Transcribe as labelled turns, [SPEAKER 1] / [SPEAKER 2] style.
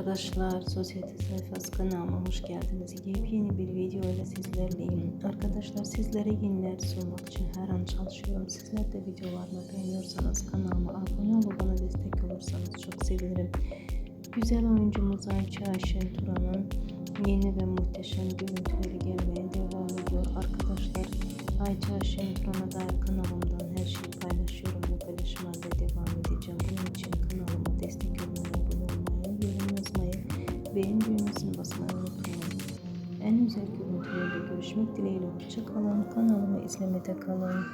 [SPEAKER 1] Arkadaşlar Sosyete Sayfası kanalıma hoş geldiniz. Yepyeni bir video ile sizlerleyim. Arkadaşlar sizlere yeniler sunmak için her an çalışıyorum. Sizler de videolarımı beğeniyorsanız kanalıma abone olup bana destek olursanız çok sevinirim. Güzel oyuncumuz Ayça Ayşen Turan'ın yeni ve muhteşem görüntüleri gelmeye devam ediyor. Arkadaşlar Ayça Ayşen Turan'a dair kanalımdan beğen düğmesini basmayı unutmayın. En güzel görüntülerle görüşmek dileğiyle. Hoşçakalın. Kanalımı izlemede kalın.